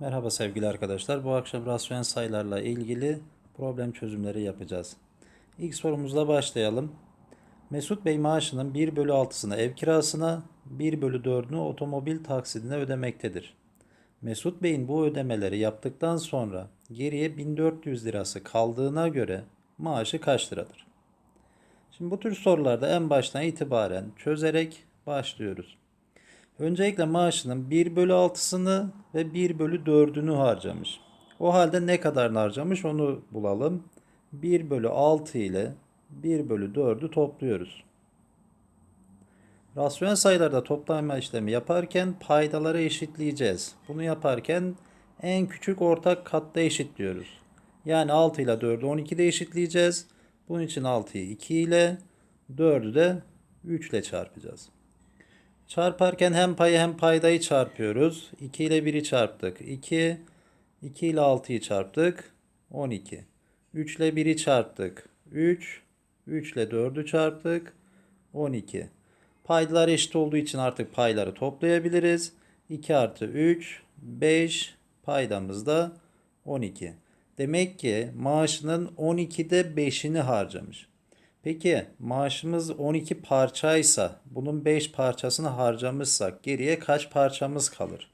Merhaba sevgili arkadaşlar. Bu akşam rasyonel sayılarla ilgili problem çözümleri yapacağız. İlk sorumuzla başlayalım. Mesut Bey maaşının 1 bölü 6'sını ev kirasına, 1 bölü 4'ünü otomobil taksidine ödemektedir. Mesut Bey'in bu ödemeleri yaptıktan sonra geriye 1400 lirası kaldığına göre maaşı kaç liradır? Şimdi bu tür sorularda en baştan itibaren çözerek başlıyoruz. Öncelikle maaşının 1 bölü 6'sını ve 1 bölü 4'ünü harcamış. O halde ne kadarını harcamış onu bulalım. 1 bölü 6 ile 1 bölü 4'ü topluyoruz. Rasyonel sayılarda toplama işlemi yaparken paydaları eşitleyeceğiz. Bunu yaparken en küçük ortak katta eşitliyoruz. Yani 6 ile 4'ü 12'de eşitleyeceğiz. Bunun için 6'yı 2 ile 4'ü de 3 ile çarpacağız. Çarparken hem payı hem paydayı çarpıyoruz. 2 ile 1'i çarptık. 2, 2 ile 6'yı çarptık. 12. 3 ile 1'i çarptık. 3, 3 ile 4'ü çarptık. 12. Paydalar eşit olduğu için artık payları toplayabiliriz. 2 artı 3, 5. Paydamız da 12. Demek ki maaşının 12'de 5'ini harcamış. Peki maaşımız 12 parçaysa bunun 5 parçasını harcamışsak geriye kaç parçamız kalır?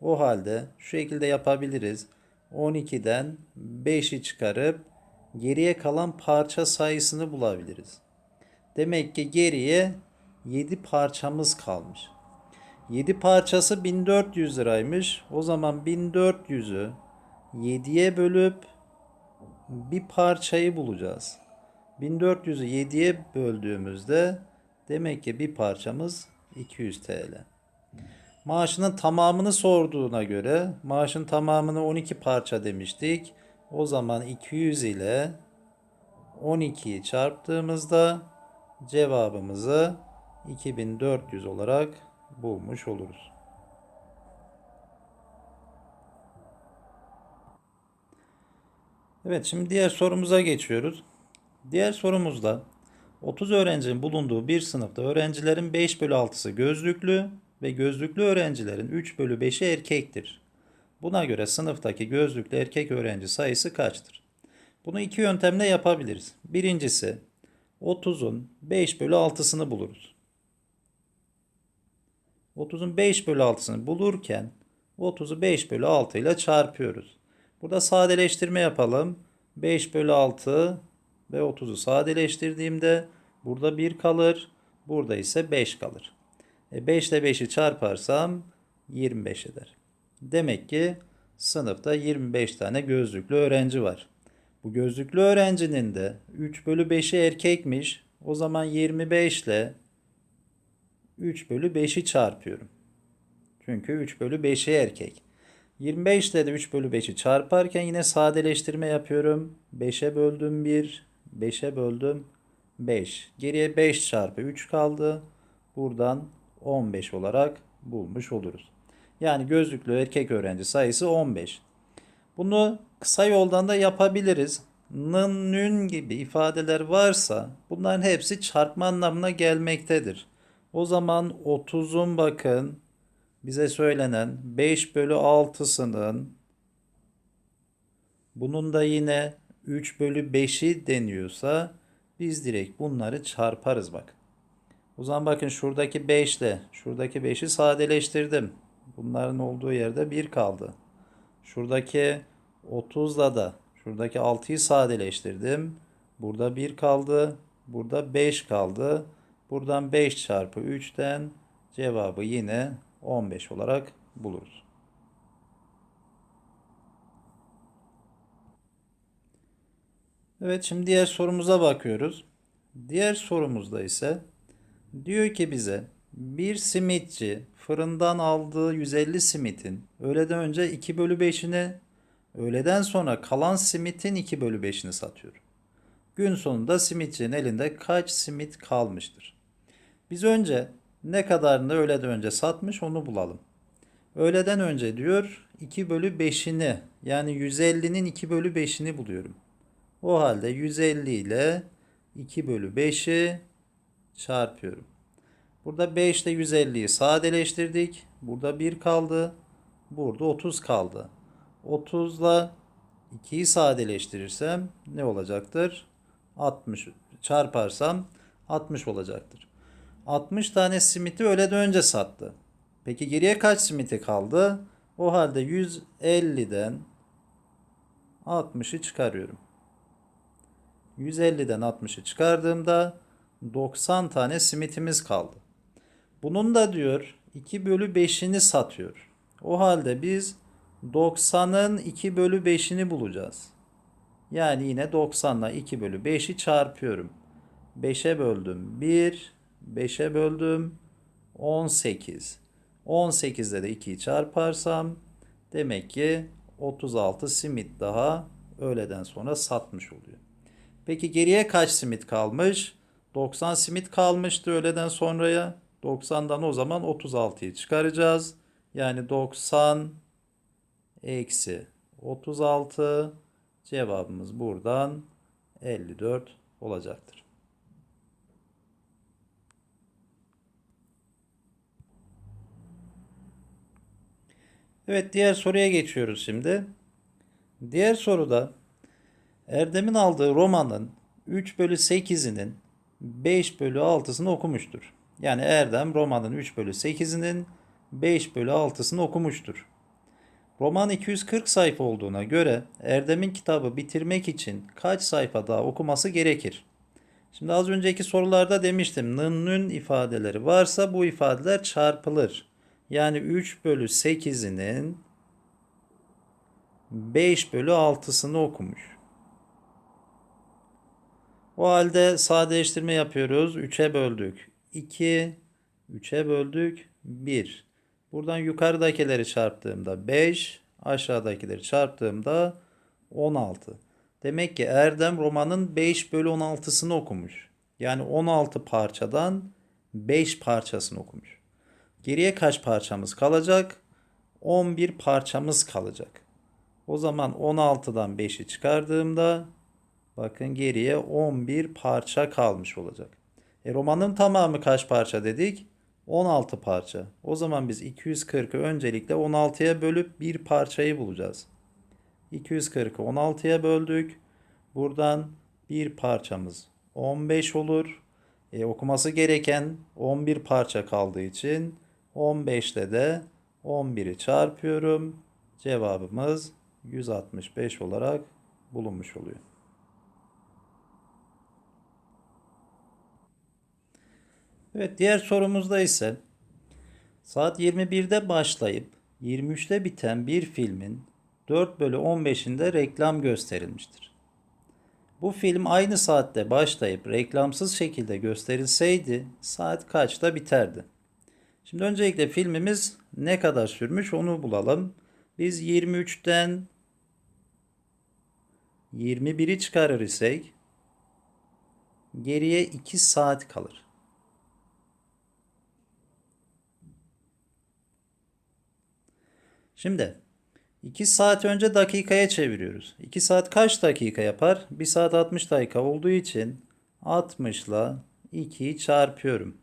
O halde şu şekilde yapabiliriz. 12'den 5'i çıkarıp geriye kalan parça sayısını bulabiliriz. Demek ki geriye 7 parçamız kalmış. 7 parçası 1400 liraymış. O zaman 1400'ü 7'ye bölüp bir parçayı bulacağız. 1400'ü 7'ye böldüğümüzde demek ki bir parçamız 200 TL. Maaşının tamamını sorduğuna göre maaşın tamamını 12 parça demiştik. O zaman 200 ile 12'yi çarptığımızda cevabımızı 2400 olarak bulmuş oluruz. Evet şimdi diğer sorumuza geçiyoruz. Diğer sorumuzda 30 öğrencinin bulunduğu bir sınıfta öğrencilerin 5 bölü 6'sı gözlüklü ve gözlüklü öğrencilerin 3 bölü 5'i erkektir. Buna göre sınıftaki gözlüklü erkek öğrenci sayısı kaçtır? Bunu iki yöntemle yapabiliriz. Birincisi 30'un 5 bölü 6'sını buluruz. 30'un 5 bölü 6'sını bulurken 30'u 5 bölü 6 ile çarpıyoruz. Burada sadeleştirme yapalım. 5 bölü 6 ve 30'u sadeleştirdiğimde burada 1 kalır. Burada ise 5 kalır. E 5 ile 5'i çarparsam 25 eder. Demek ki sınıfta 25 tane gözlüklü öğrenci var. Bu gözlüklü öğrencinin de 3 bölü 5'i erkekmiş. O zaman 25 ile 3 bölü 5'i çarpıyorum. Çünkü 3 bölü 5'i erkek. 25 ile de 3 bölü 5'i çarparken yine sadeleştirme yapıyorum. 5'e böldüm 1, 5'e böldüm 5. Geriye 5 çarpı 3 kaldı. Buradan 15 olarak bulmuş oluruz. Yani gözlüklü erkek öğrenci sayısı 15. Bunu kısa yoldan da yapabiliriz. Nın, nün gibi ifadeler varsa bunların hepsi çarpma anlamına gelmektedir. O zaman 30'un bakın bize söylenen 5 bölü 6'sının bunun da yine 3 bölü 5'i deniyorsa biz direkt bunları çarparız bak. O zaman bakın şuradaki 5 ile şuradaki 5'i sadeleştirdim. Bunların olduğu yerde 1 kaldı. Şuradaki 30'la da şuradaki 6'yı sadeleştirdim. Burada 1 kaldı. Burada 5 kaldı. Buradan 5 çarpı 3'ten cevabı yine 15 olarak buluruz. Evet şimdi diğer sorumuza bakıyoruz. Diğer sorumuzda ise diyor ki bize bir simitçi fırından aldığı 150 simitin öğleden önce 2 bölü 5'ini öğleden sonra kalan simitin 2 bölü 5'ini satıyor. Gün sonunda simitçinin elinde kaç simit kalmıştır? Biz önce ne kadarını öğleden önce satmış onu bulalım. Öğleden önce diyor 2 bölü 5'ini yani 150'nin 2 bölü 5'ini buluyorum. O halde 150 ile 2 bölü 5'i çarpıyorum. Burada 5 ile 150'yi sadeleştirdik. Burada 1 kaldı. Burada 30 kaldı. 30 ile 2'yi sadeleştirirsem ne olacaktır? 60 çarparsam 60 olacaktır. 60 tane simiti öğleden önce sattı. Peki geriye kaç simiti kaldı? O halde 150'den 60'ı çıkarıyorum. 150'den 60'ı çıkardığımda 90 tane simitimiz kaldı. Bunun da diyor 2 bölü 5'ini satıyor. O halde biz 90'ın 2 bölü 5'ini bulacağız. Yani yine 90 ile 2 bölü 5'i çarpıyorum. 5'e böldüm 1, 5'e böldüm 18. 18'de de 2'yi çarparsam demek ki 36 simit daha öğleden sonra satmış oluyor. Peki geriye kaç simit kalmış? 90 simit kalmıştı öğleden sonraya. 90'dan o zaman 36'yı çıkaracağız. Yani 90 eksi 36 cevabımız buradan 54 olacaktır. Evet diğer soruya geçiyoruz şimdi. Diğer soruda Erdem'in aldığı romanın 3 bölü 8'inin 5 bölü 6'sını okumuştur. Yani Erdem romanın 3 bölü 8'inin 5 bölü 6'sını okumuştur. Roman 240 sayfa olduğuna göre Erdem'in kitabı bitirmek için kaç sayfa daha okuması gerekir? Şimdi az önceki sorularda demiştim nın ifadeleri varsa bu ifadeler çarpılır. Yani 3 bölü 8'inin 5 bölü 6'sını okumuş. O halde sadeleştirme yapıyoruz. 3'e böldük. 2, 3'e böldük. 1. Buradan yukarıdakileri çarptığımda 5, aşağıdakileri çarptığımda 16. Demek ki Erdem romanın 5 bölü 16'sını okumuş. Yani 16 parçadan 5 parçasını okumuş. Geriye kaç parçamız kalacak? 11 parçamız kalacak. O zaman 16'dan 5'i çıkardığımda bakın geriye 11 parça kalmış olacak. E romanın tamamı kaç parça dedik? 16 parça. O zaman biz 240'ı öncelikle 16'ya bölüp bir parçayı bulacağız. 240'ı 16'ya böldük. Buradan bir parçamız 15 olur. E, okuması gereken 11 parça kaldığı için 15 ile de 11'i çarpıyorum. Cevabımız 165 olarak bulunmuş oluyor. Evet diğer sorumuzda ise saat 21'de başlayıp 23'te biten bir filmin 4 bölü 15'inde reklam gösterilmiştir. Bu film aynı saatte başlayıp reklamsız şekilde gösterilseydi saat kaçta biterdi? Şimdi öncelikle filmimiz ne kadar sürmüş onu bulalım. Biz 23'ten 21'i çıkarır isek geriye 2 saat kalır. Şimdi 2 saat önce dakikaya çeviriyoruz. 2 saat kaç dakika yapar? 1 saat 60 dakika olduğu için 60 ile 2'yi çarpıyorum.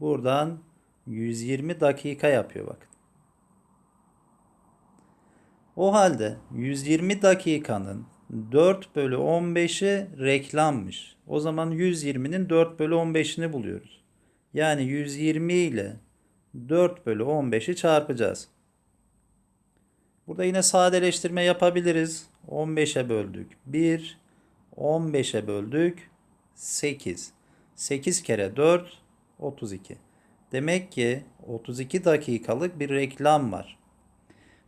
Buradan 120 dakika yapıyor bakın. O halde 120 dakikanın 4 bölü 15'i reklammış. O zaman 120'nin 4 bölü 15'ini buluyoruz. Yani 120 ile 4 bölü 15'i çarpacağız. Burada yine sadeleştirme yapabiliriz. 15'e böldük 1, 15'e böldük 8. 8 kere 4, 32. Demek ki 32 dakikalık bir reklam var.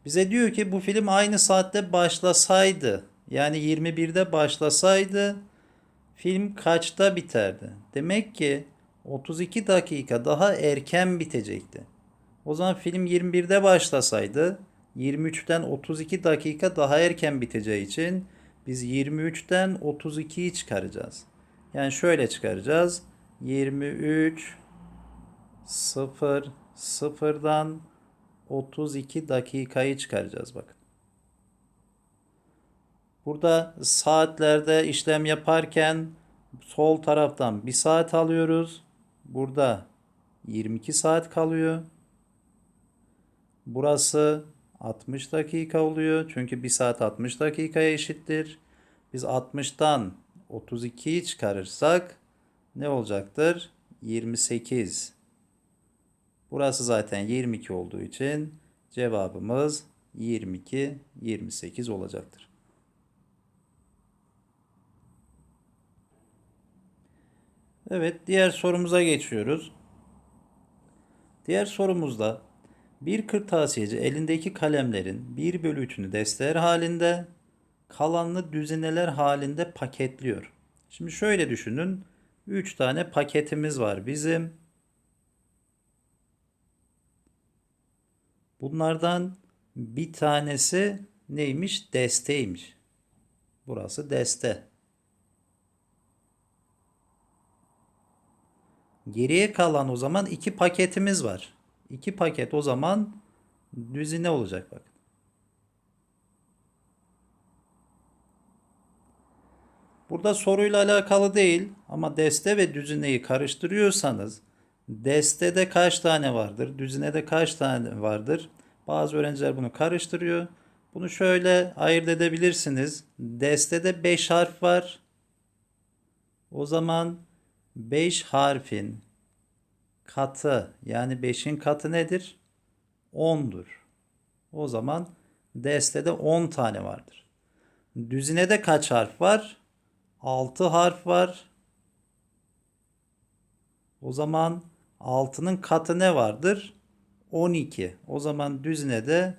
Bize diyor ki bu film aynı saatte başlasaydı, yani 21'de başlasaydı film kaçta biterdi? Demek ki 32 dakika daha erken bitecekti. O zaman film 21'de başlasaydı 23'ten 32 dakika daha erken biteceği için biz 23'ten 32'yi çıkaracağız. Yani şöyle çıkaracağız. 23 0 0'dan 32 dakikayı çıkaracağız bakın. Burada saatlerde işlem yaparken sol taraftan 1 saat alıyoruz. Burada 22 saat kalıyor. Burası 60 dakika oluyor. Çünkü 1 saat 60 dakikaya eşittir. Biz 60'tan 32'yi çıkarırsak ne olacaktır? 28. Burası zaten 22 olduğu için cevabımız 22, 28 olacaktır. Evet, diğer sorumuza geçiyoruz. Diğer sorumuzda bir kırtasiyeci elindeki kalemlerin 1 bölü 3'ünü desteler halinde, kalanını düzineler halinde paketliyor. Şimdi şöyle düşünün. 3 tane paketimiz var bizim. Bunlardan bir tanesi neymiş? Desteymiş. Burası deste. Geriye kalan o zaman iki paketimiz var. İki paket o zaman düzine olacak bak. Burada soruyla alakalı değil ama deste ve düzineyi karıştırıyorsanız destede kaç tane vardır, düzinede kaç tane vardır? Bazı öğrenciler bunu karıştırıyor. Bunu şöyle ayırt edebilirsiniz. Destede 5 harf var. O zaman 5 harfin katı yani 5'in katı nedir? 10'dur. O zaman destede 10 tane vardır. Düzinede kaç harf var? 6 harf var. O zaman 6'nın katı ne vardır? 12. O zaman düzinede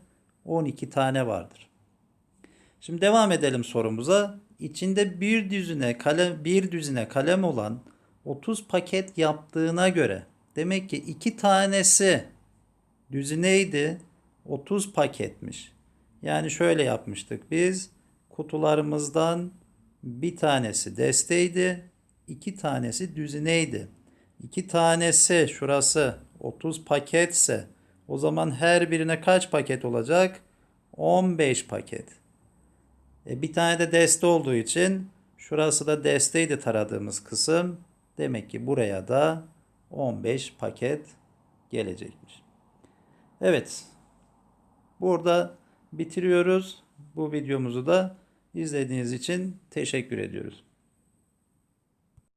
12 tane vardır. Şimdi devam edelim sorumuza. İçinde bir düzine kalem bir düzine kalem olan 30 paket yaptığına göre demek ki iki tanesi düzineydi 30 paketmiş. Yani şöyle yapmıştık biz kutularımızdan bir tanesi desteydi iki tanesi düzineydi. İki tanesi şurası 30 paketse o zaman her birine kaç paket olacak? 15 paket. E bir tane de deste olduğu için şurası da desteydi taradığımız kısım. Demek ki buraya da 15 paket gelecekmiş. Evet. Burada bitiriyoruz. Bu videomuzu da izlediğiniz için teşekkür ediyoruz.